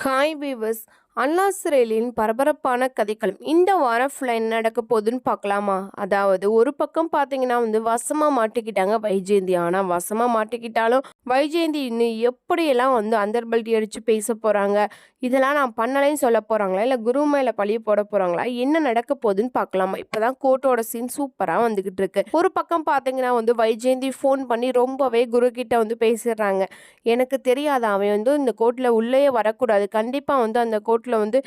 Hi viewers அண்ணாசிரேலின் பரபரப்பான கதைக்களம். இந்த வாரம் ஃபுல்லாக என்ன நடக்க போகுதுன்னு பார்க்கலாமா அதாவது ஒரு பக்கம் பார்த்தீங்கன்னா வந்து வசமாக மாட்டிக்கிட்டாங்க வைஜெயந்தி. ஆனால் வசமாக மாட்டிக்கிட்டாலும் வைஜெயந்தி இன்னும் எப்படியெல்லாம் வந்து அந்தர்பல்ட்டி அடித்து பேச போகிறாங்க இதெல்லாம் நான் பண்ணலைன்னு சொல்ல போகிறாங்களா இல்லை குரு மேலே பழிய போட போகிறாங்களா என்ன நடக்க போகுதுன்னு பார்க்கலாமா இப்போ தான் கோர்ட்டோட சீன் சூப்பராக வந்துக்கிட்டு இருக்கு. ஒரு பக்கம் பார்த்தீங்கன்னா வந்து வைஜெயந்தி ஃபோன் பண்ணி ரொம்பவே குரு கிட்ட வந்து பேசிடுறாங்க. எனக்கு தெரியாத அவன் வந்து இந்த கோர்ட்டில் உள்ளேயே வரக்கூடாது. கண்டிப்பாக வந்து அந்த கோர்ட் கோர்ட்டில் வந்து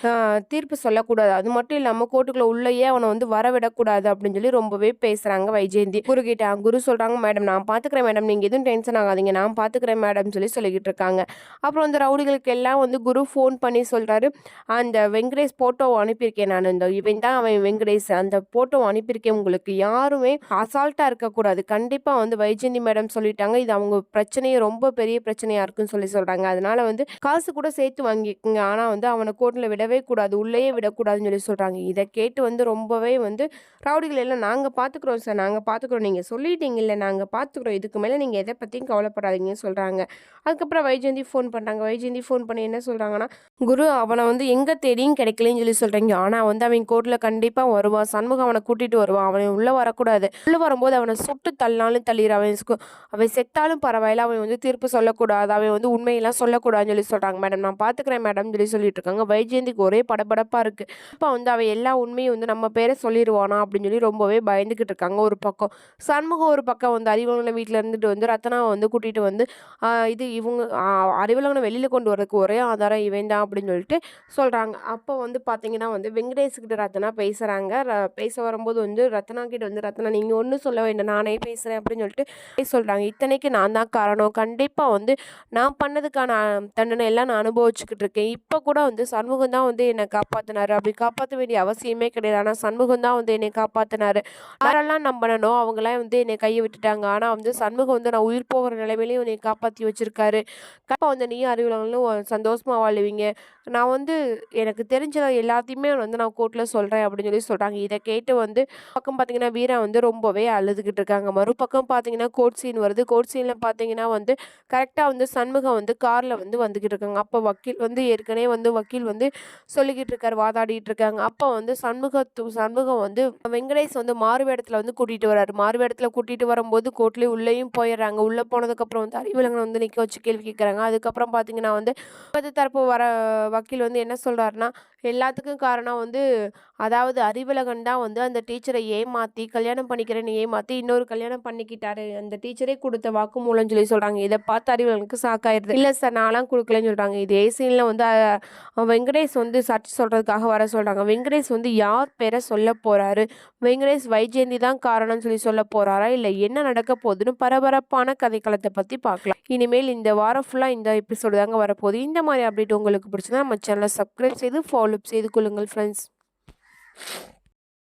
தீர்ப்பு சொல்லக்கூடாது. அது மட்டும் இல்லாமல் கோர்ட்டுக்குள்ள உள்ளேயே அவனை வந்து வரவிடக்கூடாது அப்படின்னு சொல்லி ரொம்பவே பேசுகிறாங்க வைஜெயந்தி. குரு கிட்ட குரு சொல்கிறாங்க மேடம் நான் பார்த்துக்கிறேன் மேடம். நீங்கள் எதுவும் டென்ஷன் ஆகாதீங்க. நான் பார்த்துக்கிறேன் மேடம் சொல்லி சொல்லிக்கிட்டு இருக்காங்க. அப்புறம் அந்த ரவுடிகளுக்கு எல்லாம் வந்து குரு ஃபோன் பண்ணி சொல்கிறாரு அந்த வெங்கடேஷ் ஃபோட்டோவை அனுப்பியிருக்கேன் நான். இந்த இவன் தான் அவன் வெங்கடேஷ். அந்த ஃபோட்டோவை அனுப்பியிருக்கேன். உங்களுக்கு யாருமே அசால்ட்டாக இருக்கக்கூடாது. கண்டிப்பாக வந்து வைஜெயந்தி மேடம் சொல்லிட்டாங்க. இது அவங்க பிரச்சனையே ரொம்ப பெரிய பிரச்சனையாக இருக்குன்னு சொல்லி சொல்கிறாங்க அதனால வந்து காசு கூட சேர்த்து வாங்கிக்கோங்க. ஆனால் வந்து அவனை கோர்ட்டில் விடவே கூடாது உள்ளேயே விடக்கூடாதுன்னு சொல்லி சொல்கிறாங்க இதை கேட்டு வந்து ரொம்பவே வந்து ரவுடிகள் எல்லாம் நாங்கள் பார்த்துக்குறோம் சார் நாங்கள் பார்த்துக்குறோம் நீங்கள் சொல்லிட்டீங்கல்ல நாங்கள் பார்த்துக்குறோம் இதுக்கு மேலே நீங்கள் எதை பற்றியும் கவலைப்படாதீங்கன்னு சொல்கிறாங்க அதுக்கப்புறம் வைஜெயந்தி ஃபோன் பண்ணுறாங்க வைஜெயந்தி ஃபோன் பண்ணி என்ன சொல்கிறாங்கன்னா குரு அவனை வந்து எங்கே தேடியும் கிடைக்கலன்னு சொல்லி சொல்கிறீங்க ஆனால் வந்து அவன் கோர்ட்டில் கண்டிப்பாக வருவான். சண்முகம் அவனை கூட்டிகிட்டு வருவான். அவனை உள்ளே வரக்கூடாது. உள்ளே வரும்போது அவனை சுட்டு தள்ளாலும் தள்ளிடு அவன் அவன் செத்தாலும் பரவாயில்ல. அவன் வந்து தீர்ப்பு சொல்லக்கூடாது. அவன் வந்து உண்மையெல்லாம் சொல்லக்கூடாதுன்னு சொல்லி சொல்கிறாங்க மேடம் நான் பார்த்துக்கிறேன் மேடம் சொல்லி சொல்லிட்டு இருக்காங்க. வைஜெயந்திக்கு ஒரே படபடப்பாக இருக்குது இப்போ வந்து அவள் எல்லா உண்மையும் வந்து நம்ம பேரை சொல்லிடுவானா அப்படின்னு சொல்லி ரொம்பவே பயந்துக்கிட்டு இருக்காங்க ஒரு பக்கம். சண்முகம் ஒரு பக்கம் வந்து அறிவலங்களை வீட்டில் இருந்துட்டு வந்து ரத்னாவை வந்து கூட்டிகிட்டு வந்து இது இவங்க அறிவலங்களை வெளியில் கொண்டு வரதுக்கு ஒரே ஆதாரம் இவன் தான் அப்படின்னு சொல்லிட்டு சொல்கிறாங்க அப்போ வந்து பார்த்தீங்கன்னா வந்து வெங்கடேஷ்கிட்ட ரத்னா பேசுகிறாங்க பேச வரும்போது வந்து ரத்னா கிட்ட வந்து ரத்னா நீங்கள் ஒன்றும் சொல்ல வேண்டாம் நானே பேசுகிறேன் அப்படின்னு சொல்லிட்டு சொல்கிறாங்க இத்தனைக்கு நான் தான் காரணம். கண்டிப்பாக வந்து நான் பண்ணதுக்கான தண்டனை எல்லாம் நான் அனுபவிச்சுக்கிட்டு இருக்கேன். இப்போ கூட வந்து சண்முகம் தான் வந்து என்னை காப்பாற்றினாரு அப்படி காப்பாற்ற வேண்டிய அவசியமே கிடையாது. ஆனால் சண்முகம் தான் வந்து என்னை காப்பாற்றினாரு யாரெல்லாம் நம்பனோ அவங்களாம் வந்து என்னை கையை விட்டுட்டாங்க. ஆனால் வந்து சண்முகம் வந்து நான் உயிர் போகிற நிலைமையிலையும் என்னை காப்பாற்றி வச்சிருக்காரு. கண்டிப்பாக வந்து நீ அறிவுலங்களும் சந்தோஷமாக வாழுவீங்க. நான் வந்து எனக்கு தெரிஞ்ச எல்லாத்தையுமே வந்து நான் கோர்ட்டில் சொல்கிறேன் அப்படின்னு சொல்லி சொல்கிறாங்க இதை கேட்டு வந்து பக்கம் பார்த்தீங்கன்னா வீரா வந்து ரொம்பவே அழுதுகிட்டு இருக்காங்க. மறுபக்கம் பார்த்தீங்கன்னா கோர்ட் சீன் வருது. கோர்ட் சீனில் பார்த்தீங்கன்னா வந்து கரெக்டாக வந்து சண்முகம் வந்து காரில் வந்து வந்துக்கிட்டு இருக்காங்க. அப்போ வக்கீல் வந்து ஏற்கனவே வந்து வக்கீல் வந்து சொல்லிக்கிட்டு இருக்காரு வாதாடிட்டு இருக்காங்க. அப்போ வந்து சண்முகத்து சண்முகம் வந்து வெங்கடேஷ் வந்து மாறுவேடத்தில் வந்து கூட்டிகிட்டு வராரு. மாறுவேடத்தில் கூட்டிகிட்டு வரும்போது கோர்ட்லேயே உள்ளேயும் போயிடுறாங்க. உள்ளே போனதுக்கப்புறம் வந்து அறிவுலங்கனை வந்து நிற்க வச்சு கேள்வி கேட்குறாங்க அதுக்கப்புறம் பார்த்தீங்கன்னா வந்து பத்து தரப்பு வர வக்கீல் வந்து என்ன சொல்கிறாருன்னா எல்லாத்துக்கும் காரணம் வந்து அதாவது அறிவழகன் தான் வந்து அந்த டீச்சரை ஏமாற்றி கல்யாணம் பண்ணிக்கிறேன்னு ஏமாற்றி இன்னொரு கல்யாணம் பண்ணிக்கிட்டாரு. அந்த டீச்சரே கொடுத்த வாக்குமூலம் சொல்லி சொல்கிறாங்க இதை பார்த்து அறிவழகனுக்கு சாக்காயிருது. இல்லை சார் நான்லாம் கொடுக்கலன்னு சொல்கிறாங்க இதே சீனில் வந்து வெங்கடேஷ் வந்து சர்ச் சொல்கிறதுக்காக வர சொல்கிறாங்க வெங்கடேஷ் வந்து யார் பேரை சொல்ல போகிறாரு வெங்கடேஷ் வைஜெயந்தி தான் காரணம்னு சொல்லி சொல்ல போகிறாரா இல்லை என்ன நடக்க போகுதுன்னு பரபரப்பான கதைக்களத்தை பற்றி பார்க்கலாம். இனிமேல் இந்த வாரம் ஃபுல்லாக இந்த எபிசோடு தாங்க வரப்போகுது. இந்த மாதிரி அப்டேட் உங்களுக்கு பிடிச்சதா நம்ம சேனலை சப்ஸ்கிரைப் செய்து ஃபாலோ செய்து கொள்ளுங்கள் ஃப்ரெண்ட்ஸ்